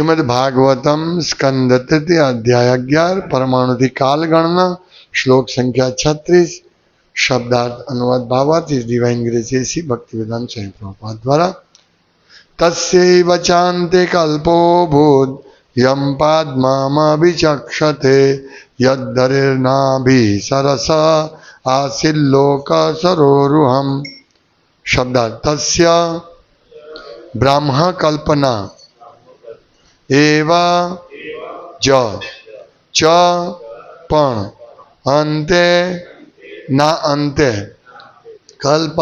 શ્રીમદ ભાગવતમ સ્કંદ તૃતીય અધ્યાય અગિયાર પરમાણુથી કાલગણના શ્લોક સંખ્યા છત્રીસ શબ્દાર્થ અનુવાદ ભાવાર્થ his divine grace A C Bhaktivedanta Swami Prabhupada દ્વારા તસ્યૈવ ચાન્તે કલ્પો ભૂત યમ પાદ્મામવિચક્ષતે યદ્ધરિર્નાભિ સરસ આસિલ્લોક સરોરુહમ શબ્દાર્થ તસ્ય બ્રાહ્મ કલ્પના એવા જ ચ પણ અંતે ના અંતે. કલ્પ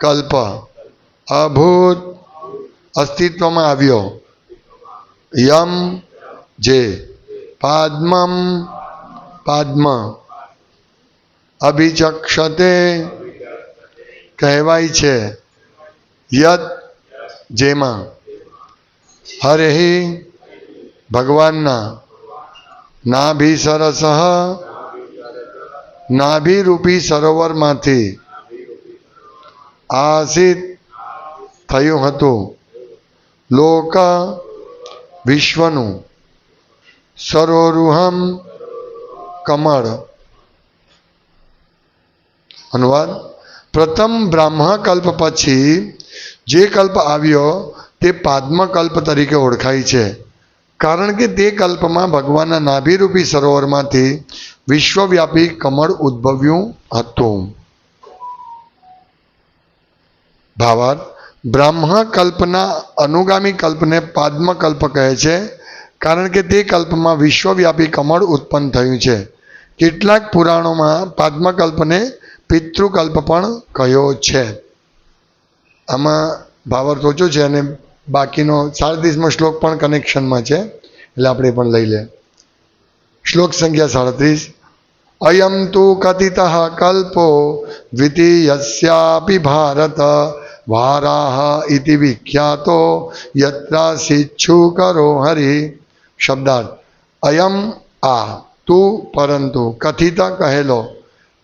કલ્પ. અભૂત અસ્તિત્વમાં આવ્યો. યમ જે પાદ્મમ પાદ્મ. અભિચક્ષતે કહેવાય છે. યત જેમાં હરિ ભગવાનના નાભી સરસ નાભિરૂપી સરોવરમાંથી આસિત થયું હતું. લોક વિશ્વનું સરોરુહમ કમળ. અનુવાદ. પ્રથમ બ્રાહ્મ કલ્પ પછી જે કલ્પ આવ્યો તે પાદ્મકલ્પ તરીકે ઓળખાય છે. કારણ કે તે કલ્પમાં ભગવાનના નાભિરૂપી સરોવરમાંથી વિશ્વવ્યાપી કમળ ઉદ્ભવ્યું હતું. ભાવાર્થ બ્રહ્મ કલ્પના અનુગામી કલ્પને પાદ્મકલ્પ કહે છે, કારણ કે તે કલ્પમાં વિશ્વવ્યાપી કમળ ઉત્પન્ન થયું છે. કેટલાક પુરાણોમાં પાદ્મકલ્પને પિતૃકલ્પ પણ કહ્યો છે. આમાં ભાવાર્થ ઓછો છે અને બાકીનો સાડત્રીસમો શ્લોક પણ કનેક્શનમાં છે. એટલે આપણે પણ લઈ લે. શ્લોક સંખ્યા સાડત્રીસ. અયમ તુ કથિત કલ્પો દ્વિતીયસ્યાપી ભારત વારાહ ઇતિ વિખ્યાતો યત્રાસિચ્છુ કરો હરિ. શબ્દાર્થ. અયમ આ, તું પરંતુ કથિત કહેલો.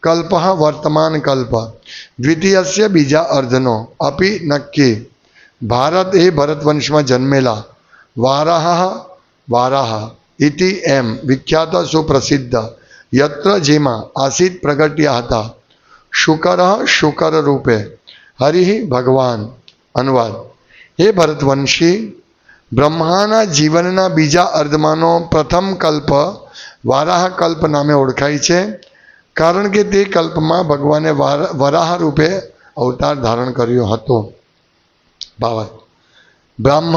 કલ્પ વર્તમાન કલ્પ. દ્વિતીયસ્ય બીજા અર્ધનો. અપી નક્કી. ભારત એ ભરતવંશમાં જન્મેલા વારાહ વારાહ ઇતિ એમ વિખ્યાત સુપ્રસિદ્ધ યત્ર જેમાં આસિત પ્રગટ્યા હતા. શુકર શુકર રૂપે હરિ ભગવાન અનુવાદ. હે ભરતવંશી, બ્રહ્માના જીવનના બીજા અર્ધમાંનો પ્રથમ કલ્પ વારાહ કલ્પ નામે ઓળખાય છે, કારણ કે તે કલ્પમાં ભગવાને વાર- વરાહ રૂપે અવતાર ધારણ કર્યો હતો. ભાવાર્થ બ્રાહ્મ,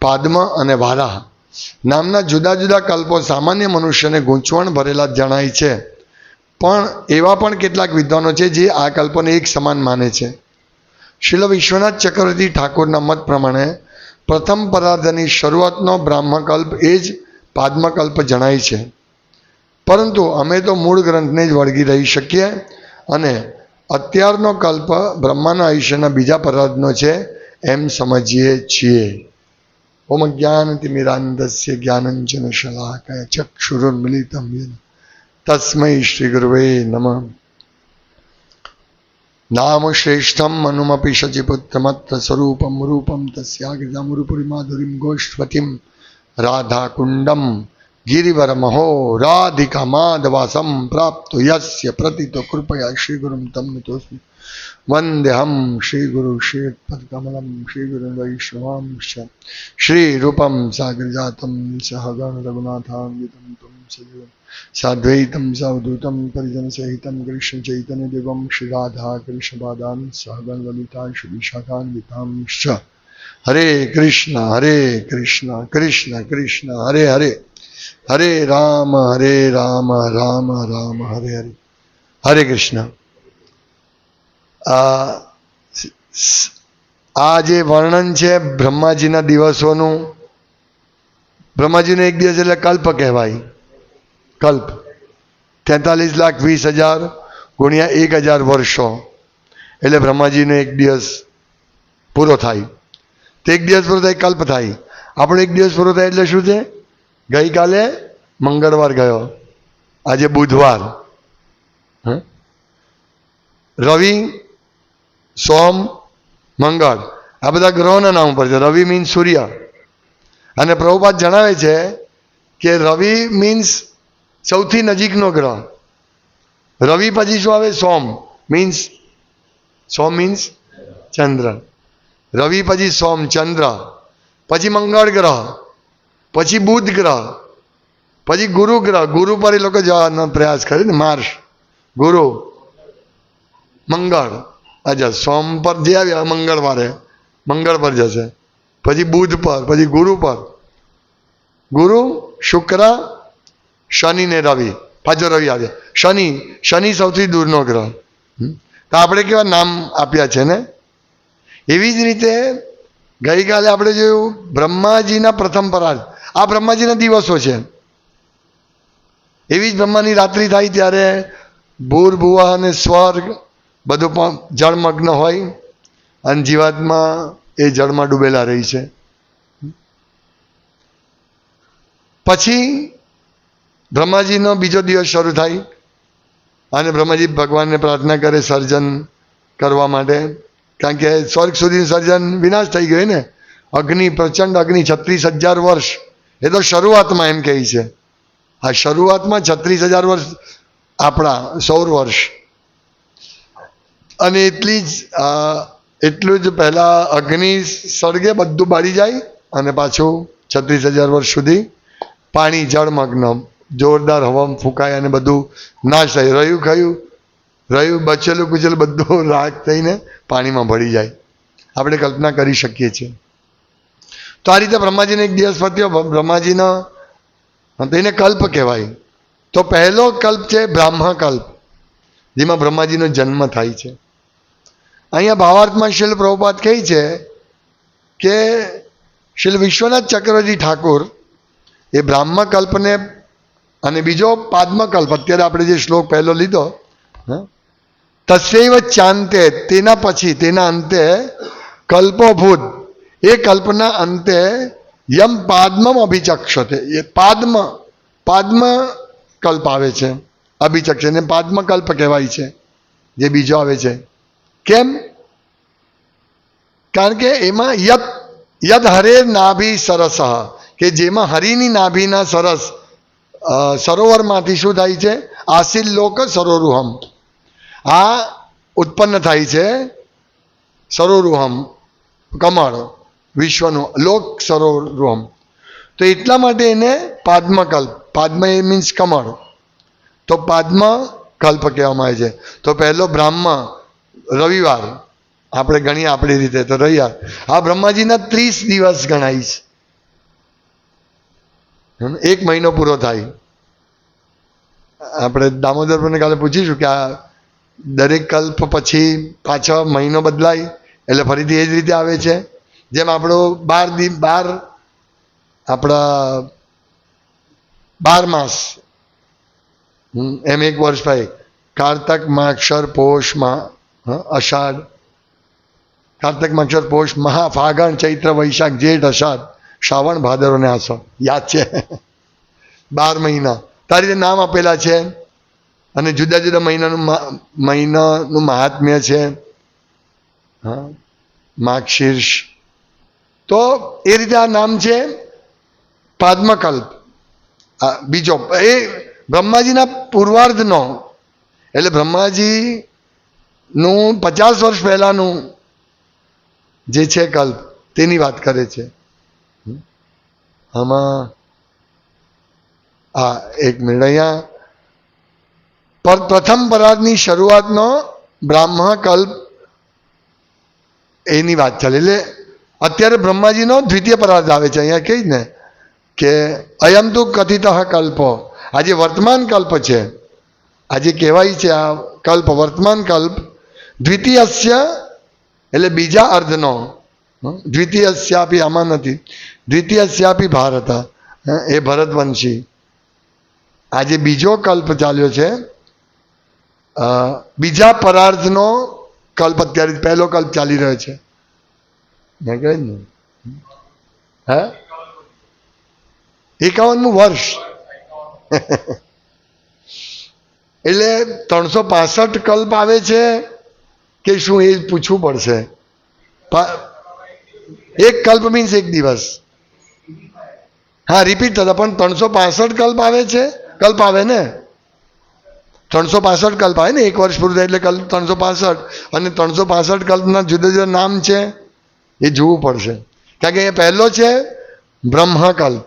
પાદ્મ અને વારાહ નામના જુદા જુદા કલ્પો સામાન્ય મનુષ્યને ગૂંચવણ ભરેલા જણાય છે. પણ એવા પણ કેટલાક વિદ્વાનો છે જે આ કલ્પોને એક સમાન માને છે. શિલ વિશ્વનાથ ચક્રવર્તી ઠાકોરના મત પ્રમાણે પ્રથમ પરાર્ધની શરૂઆતનો બ્રાહ્મકલ્પ એ જ પાદ્મકલ્પ જણાય છે. પરંતુ અમે તો મૂળ ગ્રંથને જ વળગી રહી શકીએ અને અત્યારનો કલ્પ બ્રહ્માના આયુષ્યના બીજા પરાર્ધનો છે એમ સમજીએ છીએ. ઓમ જ્ઞાનતિમિરાંધસ્ય જ્ઞાનંજન શલાકય ચક્ષુરુન્મિલિતમ યેન. તસ્મૈ શ્રી ગુરવે નમ. નામ શ્રેષ્ઠમ મનુમપી શચિપુત્રમત્ર સ્વરૂપમ રૂપમ તસ્યાગ્રજામુરુપુરી માધુરીમ ગોષ્ઠવતીમ રાધાકુંડમ ગિરિવરમહો રાધિકા માધવાસમ પ્રાપ્ત યસ્ય પ્રતિતો કૃપયા શ્રીગુરુમ તમ નતોસ્મિ વંદ્યહમ શ્રીગુરુ શ્રી ગુરુ વૈષ્ણવાંશ શ્રીરૂપમ સાગરજાતમ સહગણ રઘુનાથાંગિતમ તું સજીવમ સાદ્વૈતમ સાવધૂતમ પરિજન સહિતમ કૃષ્ણ ચૈતન્ય દેવમ શ્રી રાધા કૃષ્ણ પાદાન સહગણ લલિતા શ્રી વિશાખાન્વિતાંશ હરે કૃષ્ણ હરે કૃષ્ણ કૃષ્ણ કૃષ્ણ હરે હરે હરે રામ હરે રામ રામ રામ, હરે હરે. હરે કૃષ્ણ. આ જે વર્ણન છે બ્રહ્માજીના દિવસોનું, બ્રહ્માજીનો એક દિવસ એટલે કલ્પ કહેવાય. કલ્પ. તેતાલીસ લાખ વીસ હજાર ગુણ્યા એક હજાર વર્ષો. એટલે બ્રહ્માજીનો એક દિવસ પૂરો થાય. તે એક દિવસ પૂરો થાય, કલ્પ થાય. આપણો એક દિવસ પૂરો થાય એટલે શું છે? ગઈકાલે મંગળવાર ગયો. આજે બુધવાર? રવિ, સોમ, મંગળ. આ બધા ગ્રહોના નામ પર છે. રવિ મીન્સ સૂર્ય. અને પ્રભુપાદ જણાવે છે કે રવિ મીન્સ સૌથી નજીકનો ગ્રહ. રવિ પછી શું આવે? સોમ મીન્સ સોમ મીન્સ ચંદ્ર. રવિ પછી સોમ ચંદ્ર. પછી મંગળ ગ્રહ. પછી બુધ ગ્રહ. પછી ગુરુ ગ્રહ. ગુરુ પર એ લોકો જવાનો પ્રયાસ કરે ને માર્સ ગુરુ. મંગળ. અચ્છા, સોમ પર જે આવ્યા મંગળવારે મંગળ પર જશે. પછી બુધ પર, પછી ગુરુ પર. ગુરુ, શુક્ર, શનિ ને રવિ. પાછો રવિ આવે. શનિ. શનિ સૌથી દૂરનો ગ્રહ. તો આપણે કેવા નામ આપ્યા છે ને? એવી જ રીતે ગઈકાલે આપણે જોયું બ્રહ્માજીના પ્રથમ પરાગ આ બ્રહ્માજીના દિવસો છે. એવી જ બ્રહ્માની રાત્રિ થાય ત્યારે ભૂર, ભુવા અને સ્વર્ગ બધું પણ જળમગ્ન હોય અને જીવાતમાં એ જળમાં ડૂબેલા રહી છે. પછી બ્રહ્માજીનો બીજો દિવસ શરૂ થાય અને બ્રહ્માજી ભગવાનને પ્રાર્થના કરે સર્જન કરવા માટે. કારણ કે સ્વર્ગ સુધી સર્જન વિનાશ થઈ ગયો ને. અગ્નિ, પ્રચંડ અગ્નિ છત્રીસ હજાર વર્ષ એ તો શરૂઆતમાં એમ કહે છે. આ શરૂઆતમાં છત્રીસ હજાર વર્ષ આપણા સૌર વર્ષ. અને એટલી જ એટલું જ પહેલાં અગ્નિ સળગે બધું બાળી જાય અને પાછું છત્રીસ હજાર વર્ષ સુધી પાણી જળમગ્ન જોરદાર હવામ ફૂંકાય અને બધું નાશ થાય. રહ્યું ખયું? રહ્યું, બચેલું કુચેલું બધું રાખ થઈને પાણીમાં ભળી જાય. આપણે કલ્પના કરી શકીએ છીએ. તો આ રીતે બ્રહ્માજીને એક દિવસ પત્યો બ્રહ્માજીનો એને કલ્પ કહેવાય. તો પહેલો કલ્પ છે બ્રાહ્મ કલ્પ, જેમાં બ્રહ્માજીનો જન્મ થાય છે. અહીંયા ભાવાર્થમાં શિલ પ્રભુપાત કહે છે કે શિલ વિશ્વનાથ ચક્રવર્તી ઠાકુર એ બ્રાહ્મ કલ્પને અને બીજો પાદ્મકલ્પ અત્યારે આપણે જે શ્લોક પહેલો લીધો તસ્યૈવ ચાંતે, તેના પછી, તેના અંતે કલ્પોભૂત એ કલ્પના અંતે યમ પાદ્મમ અભિચક્ષતે. એ પાદ્મ પાદ્મ કલ્પ આવે છે. અભિચક્ષ એને પાદ્મ કલ્પ કહેવાય છે. જે બીજો આવે છે. કેમ? કારણ કે એમાં યત, યદ હરે નાભી સરસ. કે જેમાં હરિની નાભીના સરસ સરોવરમાંથી શું થાય છે? આશીલ લોક સરોરુહમ. આ ઉત્પન્ન થાય છે સરોરુહમ, કમળ. વિશ્વનું લોક સરોરુહમ તો એટલા માટે એને પાદ્મકલ્પ પાદ્મ એ મીન્સ કમળ. તો પાદ્મ કલ્પ કહેવામાં આવે છે. તો પહેલો બ્રાહ્મ, રવિવાર. આપણે ગણીએ આપણી રીતે તો રવિવાર. આ બ્રહ્માજીના ત્રીસ દિવસ ગણાય છે. એક મહિનો પૂરો થાય. આપણે દામોદર પણ કાલે પૂછીશું કે આ દરેક કલ્પ પછી પાછો મહિનો બદલાય, એટલે ફરીથી એ જ રીતે આવે છે. જેમ આપણો બાર દિન બાર આપણા બાર માસ. એમ એક વર્ષ ભાઈ. કારતક માક્ષર પોષ મા હ, અષાઢ. કારતક માક્ષર પોષ મહા ફાગણ ચૈત્ર વૈશાખ જેઠ અષાઢ શ્રાવણ ભાદરો ને આસો યાદ છે? બાર મહિના. તારી રીતે નામ આપેલા છે અને જુદા જુદા મહિનાનું મહિનાનું મહાત્મ્ય છે હા માગશીર્ષ તો એ રીતે આ નામ છે પાદ્મકલ્પ બીજો, એ બ્રહ્માજીના પૂર્વાર્ધનો, એટલે બ્રહ્માજીનું પચાસ વર્ષ પહેલાનું જે છે કલ્પ, તેની વાત કરે છે. આમાં હા એક મિનિટ અહીંયા પર પ્રથમ પરાગની શરૂઆતનો બ્રાહ્મણ કલ્પ એની વાત ચાલે એટલે અત્યારે બ્રહ્માજીનો દ્વિતીય પરાર્થ આવે છે, અહીંયા કહી ને, કે અયમ તુ કથિત કલ્પો. આજે વર્તમાન કલ્પ છે. આજે કહેવાય છે આ કલ્પ, વર્તમાન કલ્પ. દ્વિતીયસ્ય, એટલે બીજા અર્ધનો? દ્વિતીયસ્યાપી આમાં નથી. દ્વિતીયસ્યાપી ભારત? એ ભરતવંશી. આજે બીજો કલ્પ ચાલ્યો છે. બીજા પરાર્ધનો કલ્પ અત્યારે પહેલો કલ્પ ચાલી રહ્યો છે. મેં કહ્યું ને હે એકાવનમું વર્ષ એટલે ત્રણસો પાસઠ કલ્પ આવે છે કે શું એ પૂછવું પડશે એક કલ્પ મીન્સ એક દિવસ હા રિપીટ થતા પણ ત્રણસો પાસઠ કલ્પ આવે છે કલ્પ આવે ને ત્રણસો પાસઠ કલ્પ આવે ને એક વર્ષ પૂરું થાય એટલે કલ્પ ત્રણસો પાસઠ અને ત્રણસો પાસઠ કલ્પના જુદા જુદા નામ છે એ જોવું પડશે. કારણ કે એ પહેલો છે બ્રહ્મકલ્પ.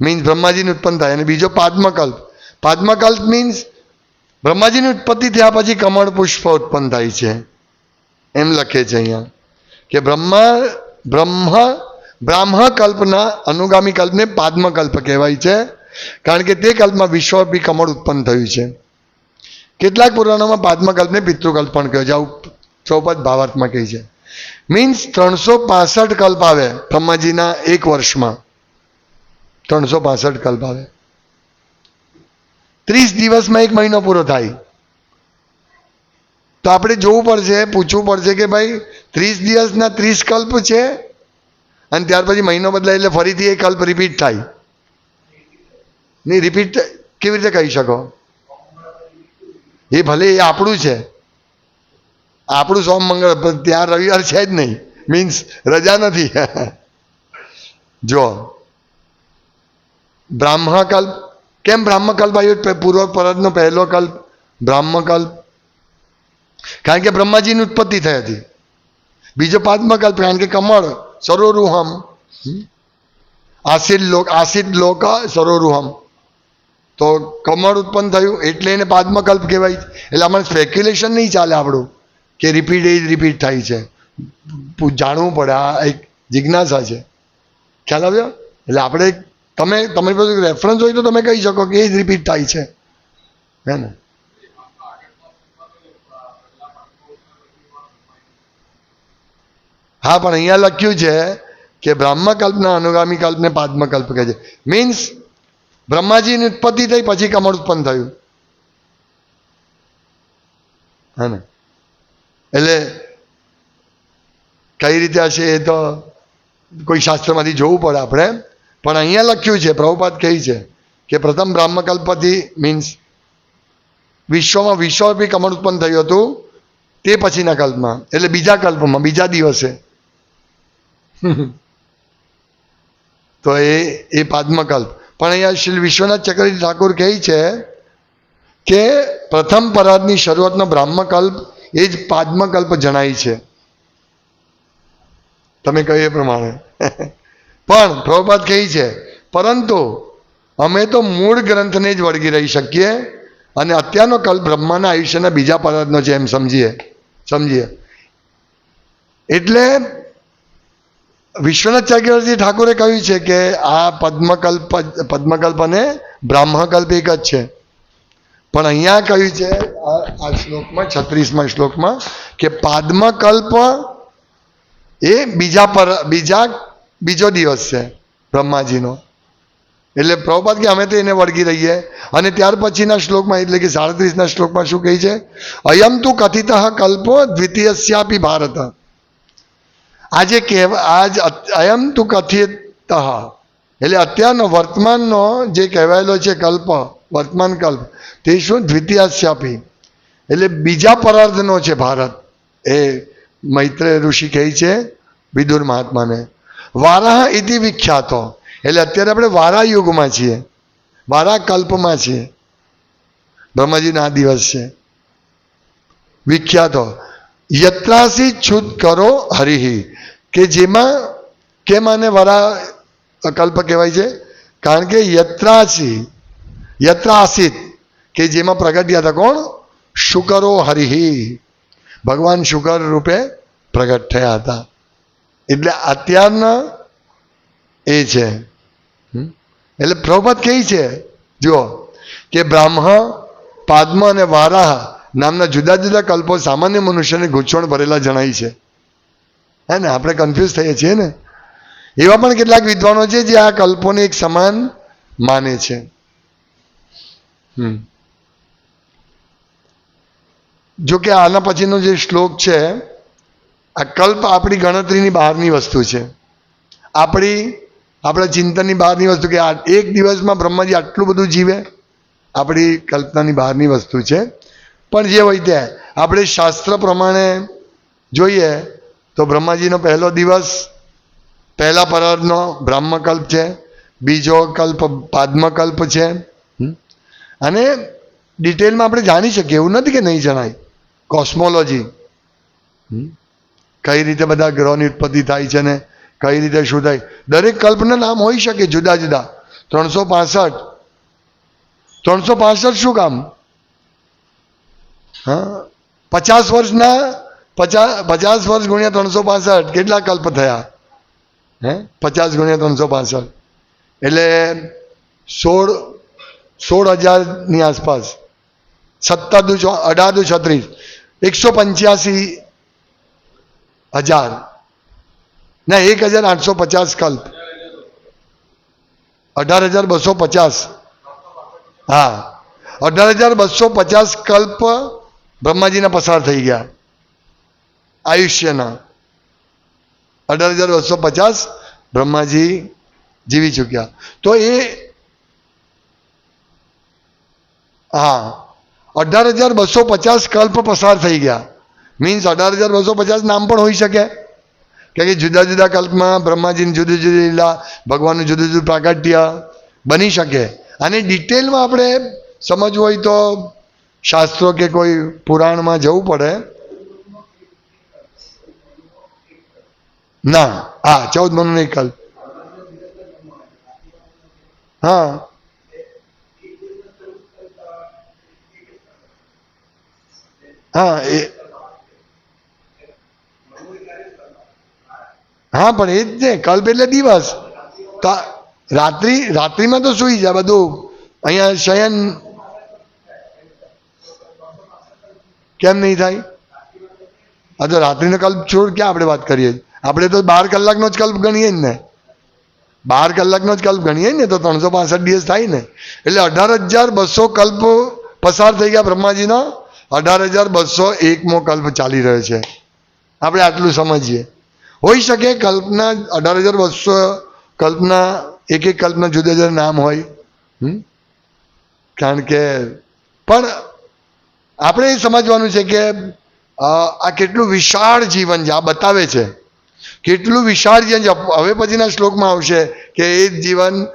મીન્સ બ્રહ્માજીની ઉત્પન્ન થાય અને બીજો પાદ્મકલ્પ. પાદ્મકલ્પ મીન્સ બ્રહ્માજીની ઉત્પત્તિ થયા પછી કમળ પુષ્પ ઉત્પન્ન થાય છે. એમ લખે છે અહીંયા. કે બ્રહ્મા, બ્રહ્મ બ્રાહ્મ કલ્પના અનુગામી કલ્પને પાદ્મકલ્પ કહેવાય છે. કારણ કે તે કલ્પમાં વિશ્વપી કમળ ઉત્પન્ન થયું છે. કેટલાક પુરાણોમાં પાદ્મકલ્પને પિતૃકલ્પ પણ કહે છે. આવું ચોપદ ભાવાર્થમાં કહે છે. મીન્સ ત્રણસો પાસઠ કલ્પ આવે બ્રહ્માજીના એક વર્ષમાં. ત્રણસો પાસઠ કલ્પ આવે. ત્રીસ દિવસમાં એક મહિનો પૂરો થાય. તો આપણે જોવું પડશે, પૂછવું પડશે કે ભાઈ ત્રીસ દિવસના ત્રીસ કલ્પ છે અને ત્યાર પછી મહિનો બદલાય એટલે ફરીથી એ કલ્પ રિપીટ થાય. નહીં રિપીટ કેવી રીતે કહી શકો? એ ભલે એ આપણું છે. આપણું સોમ મંગળ ત્યાં રવિવાર છે જ નહીં. મીન્સ રજા નથી. જો બ્રાહ્મણકલ્પ કેમ બ્રાહ્મકલ્પ આવ્યો પૂર્વ પરતનો પહેલો કલ્પ બ્રાહ્મકલ્પ કારણ કે બ્રહ્માજીની ઉત્પત્તિ થઈ હતી. બીજો પાદ્મકલ્પ કારણ કે કમળ, સરોરુહમ. આસિદ લોક આસિદ લોક, સરોરુહમ. તો કમળ ઉત્પન્ન થયું, એટલે એને પાદ્મકલ્પ કહેવાય. એટલે અમારે સ્પેક્યુલેશન નહીં ચાલે આપણું. કે રિપીટ એ જ રિપીટ થાય છે. જાણવું પડે, આ એક જિજ્ઞાસા છે. ખ્યાલ આવ્યો? એટલે આપણે તમે તમારી પાસે રેફરન્સ હોય તો તમે કહી શકો કે એ જ રિપીટ થાય છે. હે ને? હા, પણ અહીંયા લખ્યું છે કે બ્રહ્મકલ્પના અનુગામી કલ્પને પાદ્મકલ્પ કહે છે. મીન્સ બ્રહ્માજીની ઉત્પત્તિ થઈ, પછી કમળ ઉત્પન્ન થયું. હા ને? એટલે કઈ રીતે હશે એ તો કોઈ શાસ્ત્રમાંથી જોવું પડે આપણે. પણ અહીંયા લખ્યું છે પ્રભુપાદ કહે છે કે પ્રથમ બ્રાહ્મકલ્પથી મીન્સ વિશ્વમાં વિશ્વરૂપી કમળ ઉત્પન્ન થયું હતું તે પછીના કલ્પમાં. એટલે બીજા કલ્પમાં બીજા દિવસે. તો એ એ પાદ્મકલ્પ. પણ અહીંયા શ્રી વિશ્વનાથ ચક્રજી ઠાકુર કહે છે કે પ્રથમ પરાદની શરૂઆતનો બ્રાહ્મકલ્પ એ જ પાદ્મકલ્પ જણાય છે. તમે કહ્યું એ પ્રમાણે. પણ પ્રભુપાદ કહે છે, પરંતુ અમે તો મૂળ ગ્રંથને જ વળગી રહી શકીએ અને અત્યારનો કલ્પ બ્રહ્માના આયુષ્યના બીજા પદાર્થનો છે એમ સમજીએ સમજીએ. એટલે વિશ્વનાથ ચક્રવર્તી ઠાકોરે કહ્યું છે કે આ પદ્મકલ્પ પદ્મકલ્પ અને બ્રાહ્મકલ્પ એક જ છે. પણ અહીંયા કહ્યું છે આ શ્લોકમાં, છત્રીસમાં શ્લોકમાં કે પાદ્મકલ્પ એ બીજા પર, બીજા બીજો દિવસ છે બ્રહ્માજીનો. એટલે પ્રભુપાદ કે અમે તો એને વળગી રહીએ. અને ત્યાર પછીના શ્લોકમાં, એટલે કે સાડત્રીસના શ્લોકમાં શું કહે છે? અયમ તું કથિત કલ્પો દ્વિતીયસ્યાપી ભારત. આજે કહેવા આજ અયમ તું કથિત. એટલે અત્યારનો વર્તમાનનો જે કહેવાયેલો છે કલ્પ, વર્તમાન કલ્પ, તે શું? દ્વિતીયાસ્યાપી. એટલે બીજા પરાર્ધનો છે ભારત. એ મૈત્રે ઋષિ કહે છે, વિદુર મહાત્માને. વારાહ ઇતિ વિખ્યાતો. એટલે અત્યારે આપણે વારા યુગમાં છીએ. વારા કલ્પમાં છીએ. બ્રહ્માજીના આ દિવસ છે. વિખ્યાતો. યત્રાસી છુદ કરો હરિહી. કે જેમાં કેમ આને વરા કલ્પ કહેવાય છે? કારણ કે યત્રાસી, યત્રાસિત, કે જેમાં પ્રગટ્યા હતા કોણ? શુકરો હરિહી ભગવાન શુકર રૂપે પ્રગટ થયા હતા. એટલે અત્યારના એ છે? એટલે પ્રભુપદ કહે છે, જુઓ, કે બ્રાહ્મ પાદ્મ અને વારાહ નામના જુદા જુદા કલ્પો સામાન્ય મનુષ્યને ગૂંચવણ ભરેલા જણાય છે. હે ને? આપણે કન્ફ્યુઝ થઈએ છીએ ને? એવા પણ કેટલાક વિદ્વાનો છે જે આ કલ્પોને એક સમાન માને છે. હમ. જો કે આના પછીનો જે શ્લોક છે, આ કલ્પ આપણી ગણતરીની બહારની વસ્તુ છે. આપણી, આપણા ચિંતનની બહારની વસ્તુ કે આ એક દિવસમાં બ્રહ્માજી આટલું બધું જીવે, આપણી કલ્પનાની બહારની વસ્તુ છે. પણ જે હોય તે, આપણે શાસ્ત્ર પ્રમાણે જોઈએ, તો બ્રહ્માજીનો પહેલો દિવસ, પહેલા પરારનો બ્રાહ્મકલ્પ છે, બીજો કલ્પ પાદ્મકલ્પ છે? અને ડિટેલમાં આપણે જાણી શકીએ, એવું નથી કે નહીં જણાય. કોસ્મોલોજી? કઈ રીતે બધા ગ્રહોની ઉત્પત્તિ થાય છે ને કઈ રીતે શું થાય? દરેક કલ્પના નામ હોઈ શકે જુદા જુદા. ત્રણસો પાસઠ. ત્રણસો પાસઠ શું કામ? હા? પચાસ વર્ષના પચાસ પચાસ વર્ષ ગુણ્યા ત્રણસો પાસઠ કેટલા કલ્પ થયા? હે? પચાસ ગુણ્યા ત્રણસો પાસઠ. એટલે સોળ સોળ હજારની આસપાસ. સત્તર દુ અઢાર દુ છત્રીસ. એકસો પંચ્યાસી હજાર ના એક હજાર આઠસો પચાસ કલ્પ અઢાર હજાર બસો પચાસ હા અઢાર હજાર બસો પચાસ કલ્પ બ્રહ્માજીના પસાર થઈ ગયા આયુષ્યના અઢાર હજાર બસો પચાસ બ્રહ્માજી જીવી ચૂક્યા તો એ હા અઢાર હજાર બસો પચાસ કલ્પ પસાર થઈ ગયા. મીન્સ અઢાર હજાર બસો પચાસ નામ પણ હોઈ શકે. કે જુદા જુદા કલ્પમાં બ્રહ્માજીની જુદી જુદી લીલા, ભગવાનનું જુદું જુદું પ્રાગટ્ય બની શકે. અને ડિટેલમાં આપણે સમજવું હોય તો શાસ્ત્રો કે કોઈ પુરાણમાં જવું પડે. ના, હા, ચૌદ મનનો કલ્પ. હા. હા, એ હા, પણ એ જ ને કલ્પ એટલે દિવસ. તો રાત્રિ, રાત્રિમાં તો સુઈ જાય બધું. અહીંયા શયન કેમ નહીં થાય? આ તો રાત્રિનો કલ્પ છોડ ક્યાં આપણે વાત કરીએ? આપણે તો બાર કલાકનો જ કલ્પ ગણીએ જ ને. બાર કલાકનો જ કલ્પ ગણીએ ને, તો ત્રણસો પાસઠ દિવસ થાય ને. એટલે અઢાર હજાર બસો કલ્પ પસાર થઈ ગયા બ્રહ્માજીનો. અઢાર હજાર બસો એકમો કલ્પ ચાલી રહ્યો છે. આપણે આટલું સમજીએ. હોઈ શકે કલ્પના અઢાર હજાર બસો કલ્પના, એક એક કલ્પના જુદા જુદા નામ હોય? કારણ કે, પણ આપણે એ સમજવાનું છે કે આ કેટલું વિશાળ જીવન છે, આ બતાવે છે. કેટલું વિશાળ જીવન છે. હવે પછીના શ્લોકમાં આવશે કે એ જીવન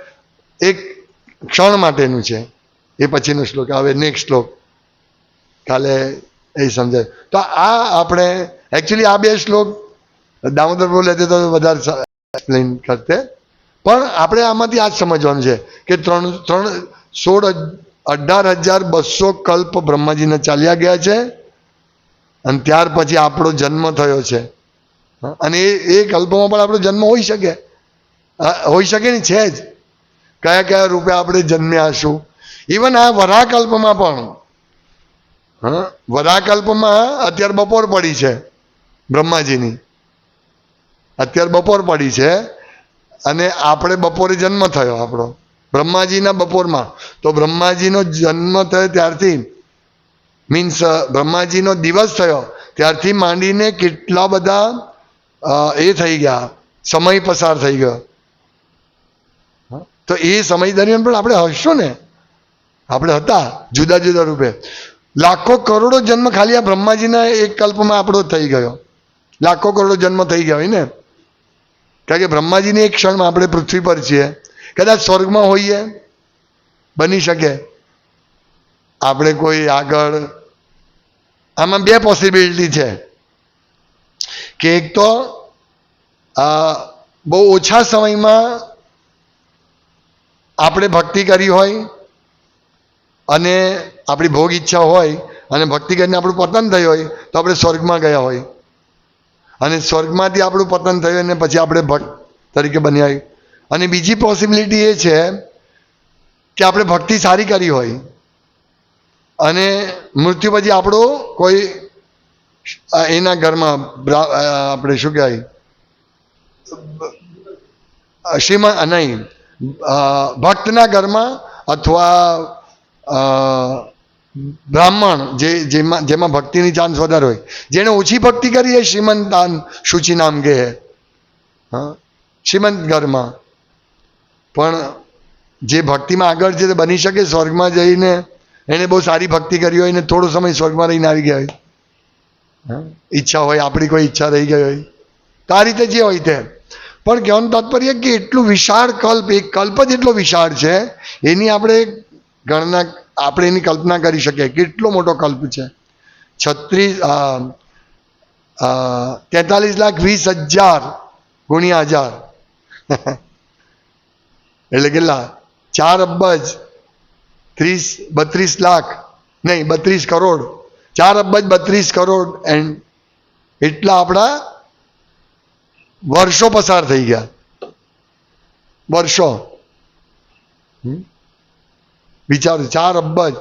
એક ક્ષણ માટેનું છે. એ પછીનો શ્લોક. આવે નેક્સ્ટ શ્લોક. કાલે એ સમજાય. તો આ આપણે એકચ્યુઅલી આ બે શ્લોક દામોદર બોલે તો વધારે એક્સપ્લેન કરતે. પણ આપણે આમાંથી આ જ સમજવાનું છે કે ત્રણ ત્રણ, સોળ, અઢાર હજાર બસો કલ્પ બ્રહ્માજીને ચાલ્યા ગયા છે અને ત્યાર પછી આપણો જન્મ થયો છે. અને એ એ કલ્પમાં પણ આપણો જન્મ હોઈ શકે. હોઈ શકે ને છે જ. કયા કયા રૂપે આપણે જન્મ્યા હશું. ઇવન આ વરાકલ્પમાં પણ હા? વરાકલ્પમાં અત્યારે બપોર પડી છે, બ્રહ્માજીની. અત્યારે બપોર પડી છે અને આપણે બપોરે જન્મ થયો આપણો. બ્રહ્માજીના બપોરમાં. તો બ્રહ્માજીનો જન્મ થયો ત્યારથી. મીન્સ, બ્રહ્માજીનો દિવસ થયો ત્યારથી માંડીને કેટલા બધા એ થઈ ગયા. સમય પસાર થઈ ગયો. તો એ સમય દરમિયાન પણ આપણે હશું ને? આપણે હતા જુદા જુદા રૂપે. લાખો કરોડો જન્મ ખાલી આ બ્રહ્માજીના એક કલ્પમાં આપણો થઈ ગયો. લાખો કરોડો જન્મ થઈ ગયા હોય ને? કારણ કે બ્રહ્માજીની એક ક્ષણમાં આપણે પૃથ્વી પર છીએ. કદાચ સ્વર્ગમાં હોઈએ, બની શકે. આપણે કોઈ આગળ, આમાં બે પોસિબિલિટી છે. કે એક તો બહુ ઓછા સમયમાં આપણે ભક્તિ કરી હોય અને આપણી ભોગ ઈચ્છા હોય અને ભક્તિ કરીને આપણું પતન થયું હોય, તો આપણે સ્વર્ગમાં ગયા હોય. અને સ્વર્ગમાંથી આપણું પતન થયું અને પછી આપણે ભક્ત તરીકે બન્યા હોય. અને બીજી પોસિબિલિટી એ છે કે આપણે ભક્તિ સારી કરી હોય. અને મૃત્યુ પછી આપણો કોઈ એના ઘરમાં આપણે શું કહેવાય? શ્રીમા નહીં ભક્તના ઘરમાં અથવા બ્રાહ્મણ, જે, જેમાં જેમાં ભક્તિની ચાન્સ વધારે હોય. જેણે ઓછી ભક્તિ કરી એ શ્રીમંત દાન શુચિ નામ કે હા? શ્રીમંત ઘરમાં. પણ જે ભક્તિમાં આગળ છે તે બની શકે સ્વર્ગમાં જઈને, એને બહુ સારી ભક્તિ કરી હોય ને થોડો સમય સ્વર્ગમાં રહીને આવી ગયા હોય? ઈચ્છા હોય, આપણી કોઈ ઈચ્છા રહી ગઈ હોય. તો આ રીતે જે હોય તે. પણ કહેવાનું તાત્પર્ય કે એટલું વિશાળ કલ્પ, એક કલ્પ જ એટલો વિશાળ છે, એની આપણે ગણના આપણે એની કલ્પના કરી શકીએ. કેટલો મોટો કલ્પ છે? છત્રીસ તેતાલીસ લાખ વીસ હજાર ગુણ્યા હજાર. એટલે કેટલા? ચાર અબજ ત્રીસ, બત્રીસ લાખ. નહીં, બત્રીસ કરોડ. ચાર અબજ બત્રીસ કરોડ એન્ડ એટલા આપણા વર્ષો પસાર થઈ ગયા. વર્ષો. હમ? વિચારો ચાર અબજ.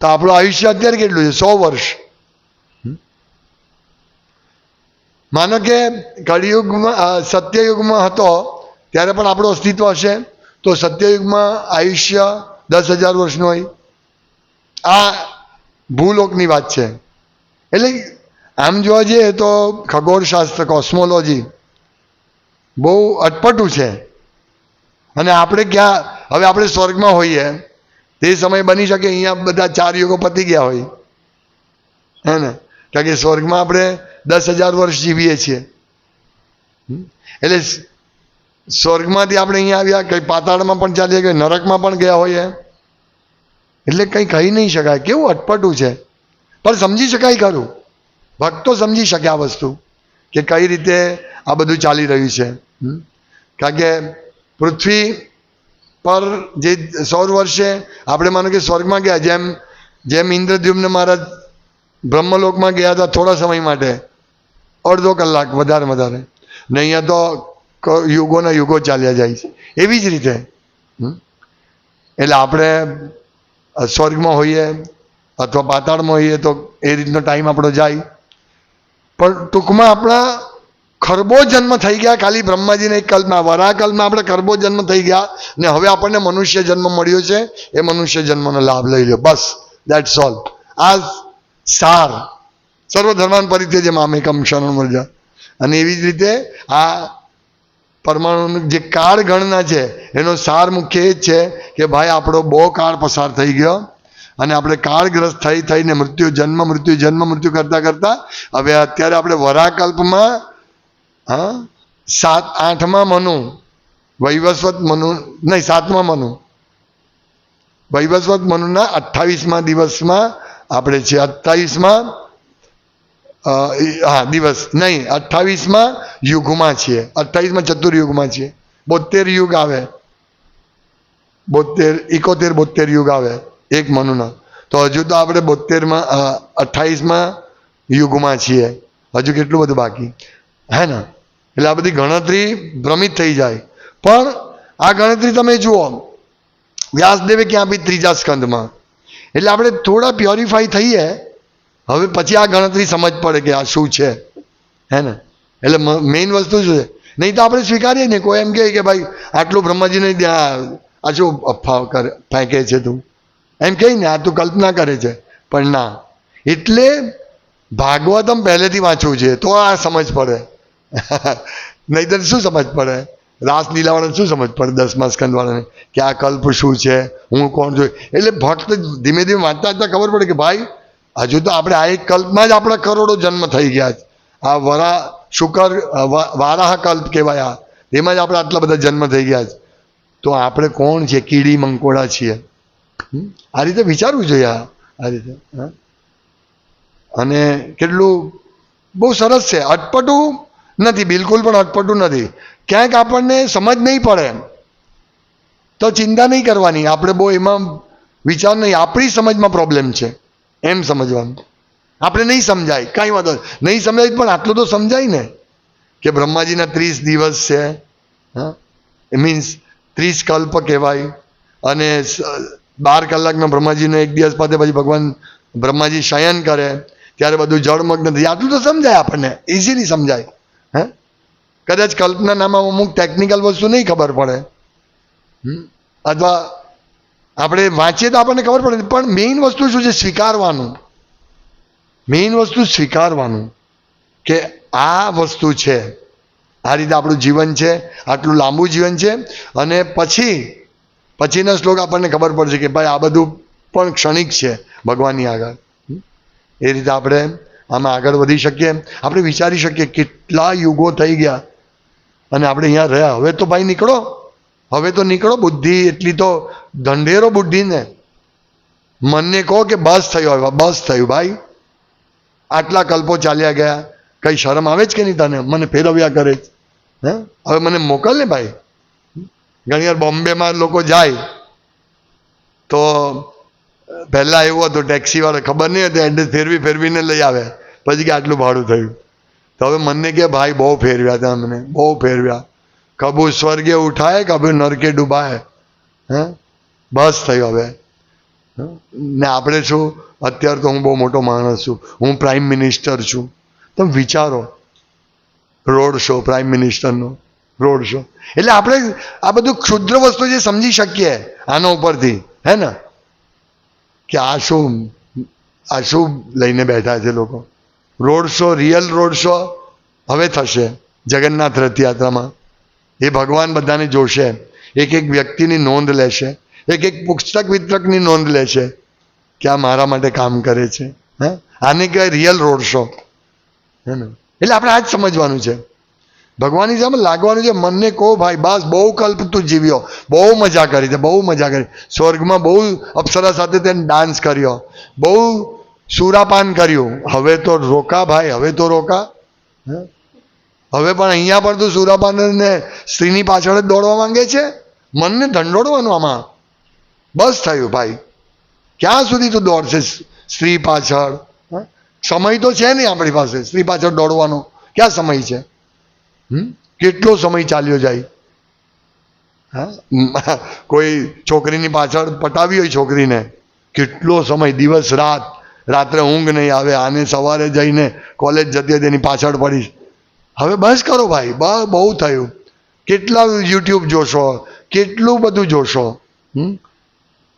તો આપણું આયુષ્ય અત્યારે કેટલું છે? સો વર્ષ. માનો કે કળિયુગમાં સત્યયુગમાં હતો, ત્યારે પણ આપણું અસ્તિત્વ હશે. તો સત્યયુગમાં આયુષ્ય દસ હજાર વર્ષનું હોય. આ ભૂલોકની વાત છે. એટલે આમ જોવા જઈએ તો ખગોળશાસ્ત્ર, કોસ્મોલોજી બહુ અટપટું છે. અને આપણે ક્યાં, હવે આપણે સ્વર્ગમાં હોઈએ. તે સમય બની શકે અહીંયા બધા ચાર યુગો પતી ગયા હોય. હે ને? કારણ કે સ્વર્ગમાં આપણે દસ હજાર વર્ષ જીવીએ છીએ. એટલે સ્વર્ગમાંથી આપણે અહીંયા આવ્યા, કંઈ પાતાળમાં પણ ચાલીએ ગਏ નરકમાં પણ ગયા હોઈએ. એટલે કંઈ કહી નહીં શકાય. કેવું અટપટું છે. પણ સમજી શકાય ખરું. ભક્તો સમજી શકે આ વસ્તુ, કે કઈ રીતે આ બધું ચાલી રહ્યું છે. કારણ કે પૃથ્વી પર જે સૌર વર્ષે આપણે માનો કે સ્વર્ગમાં ગયા, જેમ જેમ ઇન્દ્રદ્યુમ્ન મહારાજ બ્રહ્મલોકમાં ગયા હતા થોડા સમય માટે, અડધો કલાક, વધારે વધારે. ને અહીંયા તો યુગોના યુગો ચાલ્યા જાય છે. એવી જ રીતે? એટલે આપણે સ્વર્ગમાં હોઈએ અથવા પાતાળમાં હોઈએ તો એ રીતનો ટાઈમ આપણો જાય. પણ ટૂંકમાં આપણા ખરબો જન્મ થઈ ગયા ખાલી બ્રહ્માજીને એક કલ્પના વરાકલ્પમાં આપણે ખરબો જન્મ થઈ ગયા ને હવે આપણને મનુષ્ય જન્મ મળ્યો છે, એ મનુષ્ય જન્મનો લાભ લઈ લો બસ દેટ્સ ઓલ આ સાર, સર્વધર્માન પરિત્યજ્ય મામેકમ શરણ મરજા અને એવી જ રીતે આ પરમાણુ જે કાળ ગણના છે, એનો સાર મુખ્ય એ જ છે કે ભાઈ આપણો બહુ કાળ પસાર થઈ ગયો અને આપણે કાળગ્રસ્ત થઈ, થઈને મૃત્યુ, જન્મ મૃત્યુ જન્મ, મૃત્યુ કરતા કરતા, હવે અત્યારે આપણે વરાકલ્પમાં હા? સાત, આઠમાં મનુ. વૈવસ્વત મનુ, નહીં, સાતમાં મનુ. વૈવસ્વત મનુના અઠ્ઠાવીસમાં દિવસમાં આપણે છે અઠ્ઠાવીસમાં હા, દિવસ. નહીં, અઠ્ઠાવીસમાં યુગમાં છીએ. અઠ્ઠાવીસમાં ચતુર્યુગમાં છીએ. બોતેર યુગ આવે. બોતેર એકોતેર બોતેર યુગ આવે એક મનુના. તો હજુ તો આપણે બોતેરમાં અઠ્ઠાવીસમાં યુગમાં છીએ. હજુ કેટલું બધું બાકી? હે ને? એટલે આ બધી ગણતરી ભ્રમિત થઈ જાય. પણ આ ગણતરી તમે જુઓ, વ્યાસદેવે ક્યાં આપી ત્રીજા સ્કંદમાં. એટલે આપણે થોડા પ્યોરિફાઈ થઈએ, હવે પછી આ ગણતરી સમજ પડે કે આ શું છે. હે ને? એટલે મેઇન વસ્તુ શું છે? નહીં તો આપણે સ્વીકારીએ ને, કોઈ એમ કહે કે ભાઈ, આટલું બ્રહ્માજીને ત્યાં આ શું અફવા કરે, ફેંકે છે તું? એમ કહે ને, આ તું કલ્પના કરે છે. પણ ના. એટલે ભાગવતમ પહેલેથી વાંચવું છે, તો આ સમજ પડે. નહીતર શું સમજ પડે? રાસલીલાવાળાને શું સમજ પડે દસમા સ્કંદવાળાને કે આ કલ્પ શું છે? હું કોણ છું? એટલે ભક્ત ધીમે ધીમે વાંચતા વાંચતા ખબર પડે કે ભાઈ, હજુ તો આપણે આ એક કલ્પમાં જ આપણા કરોડો જન્મ થઈ ગયા છે. આ વરા શુકર વારાહ કલ્પ કહેવાય આ. એમાં જ આપણે આટલા બધા જન્મ થઈ ગયા છે. તો આપણે કોણ છે? કીડી મંકોડા છીએ. આ રીતે વિચારવું જોઈએ આ. રીતે અને કેટલું બહુ સરસ છે. અટપટું નથી, બિલકુલ પણ અટપટું નથી. ક્યાંક આપણને સમજ નહીં પડે તો ચિંતા નહીં કરવાની. આપણે બહુ એમાં વિચાર નહીં. આપણી સમજમાં પ્રોબ્લેમ છે એમ સમજવાનું. આપણે નહીં સમજાય. કાંઈ વાંધો નહીં. સમજાય પણ આટલું તો સમજાય ને. કે બ્રહ્માજીના ત્રીસ દિવસ છે. હા? મીન્સ ત્રીસ કલ્પ કહેવાય. અને બાર કલાકમાં બ્રહ્માજીને એક દિવસ પાસે પછી ભગવાન બ્રહ્માજી શયન કરે. ત્યારે બધું જળમગ્ન થઈ આટલું તો સમજાય આપણને. ઇઝીલી સમજાય. કદાચ કલ્પના નામાં અમુક ટેકનિકલ વસ્તુ નહીં ખબર પડે? અથવા આપણે વાંચીએ તો આપણને ખબર પડે. પણ મેઇન વસ્તુ શું છે? સ્વીકારવાનું. મેઇન વસ્તુ સ્વીકારવાનું કે આ વસ્તુ છે. આ રીતે આપણું જીવન છે. આટલું લાંબુ જીવન છે. અને પછી, પછીના શ્લોક આપણને ખબર પડશે કે ભાઈ આ બધું પણ ક્ષણિક છે ભગવાનની આગળ. એ રીતે આપણે આમાં આગળ વધી શકીએ. આપણે વિચારી શકીએ કેટલા યુગો થઈ ગયા. અને આપણે અહીંયા રહ્યા. હવે તો ભાઈ નીકળો. હવે તો નીકળો. બુદ્ધિ એટલી તો ઢંઢેરો બુદ્ધિને. મનને કહો કે બસ થયું હવે, બસ થયું ભાઈ. આટલા કલ્પો ચાલ્યા ગયા. કઈ શરમ આવે જ કે નહીં તને? મને ફેરવ્યા કરે છે. હે? હવે મને મોકલ ને ભાઈ. ઘણી વાર બોમ્બેમાં લોકો જાય. તો, પહેલાં એવું હતું ટેક્સીવાળા ખબર નહીં હતી એડ્રેસ ફેરવી ફેરવીને લઈ આવે પછી કે આટલું ભાડું થયું. તો હવે મને કે ભાઈ બહુ ફેરવ્યા હતા અમને, બહુ ફેરવ્યા. કબૂ સ્વર્ગે ઉઠાય કબૂ નરકે ડૂબાય. હે? બસ થયું હવે. ને આપણે શું? અત્યારે તો હું બહુ મોટો માણસ છું. હું પ્રાઇમ મિનિસ્ટર છું. તમે વિચારો. રોડ શો, પ્રાઇમ મિનિસ્ટરનો રોડ શો. એટલે આપણે આ બધું ક્ષુદ્ર વસ્તુ જે સમજી શકીએ આના ઉપરથી. હે ને? કે આ શું આ શું લઈને બેઠા છે લોકો? Road show, real road show હવે થશે જગન્નાથ રથયાત્રામાં. એ ભગવાન બધાને જોશે. એક એક વ્યક્તિની નોંધ લેશે. એક એક પુસ્તક વિતરકની નોંધ લેશે કે આ મારા માટે કામ કરે છે. હે? આને કહેવાય રિયલ રોડ શો. હે ને? એટલે આપણે આ જ સમજવાનું છે. ભગવાનની સામે લાગવાનું છે, મનને કહો ભાઈ, બસ બહુ કલ્પ તું જીવ્યો. બહુ મજા કરી તે બહુ મજા કરી. સ્વર્ગમાં બહુ અપ્સરા સાથે તેને ડાન્સ કર્યો. બહુ સુરાપાન કર્યું. હવે તો રોકા ભાઈ, હવે તો રોકા? હવે પણ અહીંયા પણ તું સુરાપાન ને સ્ત્રીની પાછળ જ દોડવા માંગે છે? મનને ઢંઢોળવાનું આમાં. બસ થયું ભાઈ. ક્યાં સુધી તું દોડશે સ્ત્રી પાછળ? સમય તો છે નહીં આપણી પાસે, સ્ત્રી પાછળ દોડવાનો. ક્યાં સમય છે? કેટલો સમય ચાલ્યો જાય? હા? કોઈ છોકરીની પાછળ પટાવી હોય છોકરીને, કેટલો સમય? દિવસ, રાત. રાત્રે ઊંઘ નહીં આવે, આને સવારે જઈને કોલેજ જતી હતી એની પાછળ પડીશ. હવે બસ કરો ભાઈ બસ બહુ થયું. કેટલા યુટ્યુબ જોશો, કેટલું બધું જોશો?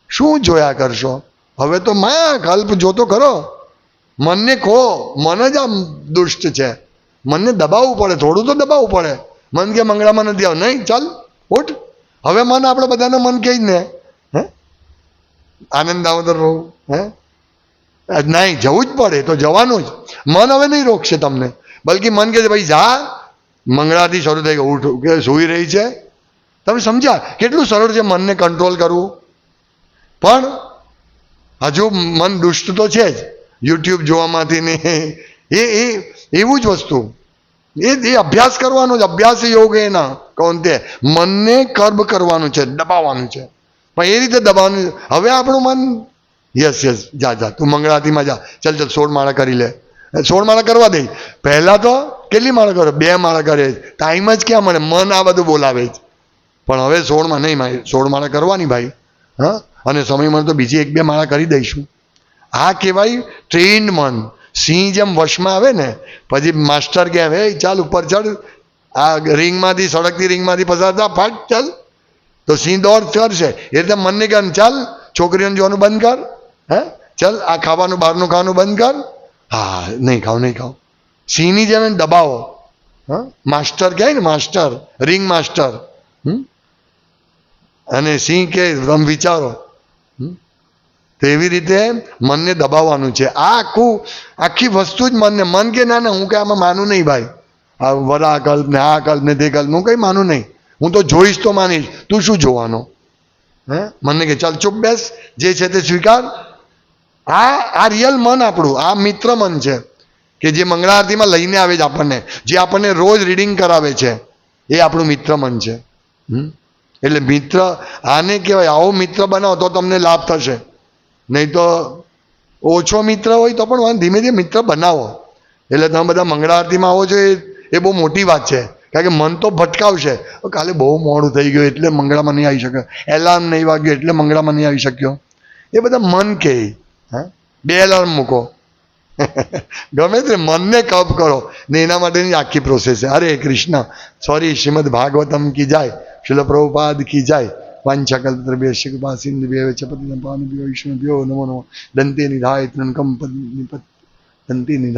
શું જોયા કરશો? હવે તો માયા કલ્પ જોતો ખરો. મનને ખો, મન જ આમ દુષ્ટ છે. મનને દબાવવું પડે, થોડું તો દબાવવું પડે. મન કે મંગળામાં નથી આવ. નહીં, ચાલ, ઉઠ. હવે મન આપણે બધાને મન કહી જ ને હે? આનંદ આવતો રહું, હે? નહીં, જવું જ પડે, તો જવાનું જ. મન હવે નહીં રોકશે તમને. બલકી મન કહે છે, ભાઈ, જા. મંગળાથી શરૂ થઈ ગયું, ઉઠ, કે સૂઈ રહી છે. તમે સમજ્યા? કેટલું સરળ છે મનને કંટ્રોલ કરવું. પણ હજુ મન દુષ્ટ તો છે જ. યુટ્યુબ જોવામાંથી ને, એ એ, એવું જ વસ્તુ. એ એ અભ્યાસ કરવાનો જ, અભ્યાસ યોગ એના કોણ તે? મનને કર્બ કરવાનું છે, દબાવવાનું છે. પણ એ રીતે દબાવવાનું. હવે આપણું મન યસ યસ જા જા, તું મંગળાતીમાં જા. ચાલ ચાલ, સોળ માળા કરી લે. સોળ માળા કરવા દે. પહેલાં તો કેટલી માળા કરો? બે માળા કરે. ટાઈમ જ ક્યાં મળે? મન આ બધું બોલાવે જ. પણ હવે સોળમાં નહીં ભાઈ સોળ માળા કરવાની ભાઈ. હા? અને સમય મળે તો બીજી એક બે માળા કરી દઈશું. આ કહેવાય ટ્રેન્ડ મન. સિંહ જેમ વશમાં આવે ને, પછી માસ્ટર કહે હવે ચાલ, ઉપર ચડ આ રિંગમાંથી સડકથી રિંગમાંથી પસાર થા, ફાટ, ચાલ. તો સિંહ દોડ કરશે એ રીતે મનને કહે ચાલ, છોકરીઓને જોવાનું બંધ કર. હે? ચલ, આ ખાવાનું બહારનું ખાવાનું બંધ કર. હા, નહીં ખાવ નહીં ખાવ. સિંહની જેમ એને દબાવો. હા? માસ્ટર કહે ને, માસ્ટર રિંગ માસ્ટર. અને સિંહ કે તમે વિચારો? તો એવી રીતે મનને દબાવવાનું છે. આ આખું, આખી વસ્તુ જ મનને, મન કે ના ના હું કે આમાં માનું નહીં ભાઈ. આ વરા કલ્પ ને આ કલ્પ ને તે કલ્પ હું કંઈ માનું નહીં. હું તો જોઈશ તો માનીશ. તું શું જોવાનો? હે? મને કે, ચાલ ચૂપ બેસ. જે છે તે સ્વીકાર. આ આ રિયલ મન આપણું, આ મિત્ર મન છે, કે જે મંગળા આરતીમાં લઈને આવે છે આપણને, જે આપણને રોજ રીડિંગ કરાવે છે, એ આપણું મિત્ર મન છે? એટલે મિત્ર, આને કહેવાય, આવો મિત્ર બનાવો તો તમને લાભ થશે. નહીં તો ઓછો મિત્ર હોય તો પણ ધીમે ધીમે મિત્ર બનાવો. એટલે તમે બધા મંગળા આરતીમાં આવો છો એ બહુ મોટી વાત છે. કારણ કે મન તો ભટકાવશે. કાલે બહુ મોડું થઈ ગયું એટલે મંગળામાં નહીં આવી શક્યો. એલાર્મ નહીં વાગ્યો એટલે મંગળામાં નહીં આવી શક્યો. એ બધા મન કહે બે એલાર્મ મૂકો. ગમે તે મનને કપ કરો. ને એના માટેની આખી પ્રોસેસ છે. હરે કૃષ્ણ સોરી શ્રીમદ ભાગવતમ કી જાય શિલ પ્રભુપાદ કી જાય. વાંછાકલ્પદ્રવ્ય શિકપા સિંધુ વ્યવ ચપતિ પાન વિષ્ણુ નમો નમો. દંતે નિધાય ત્રણકમ દંતે નિધાય.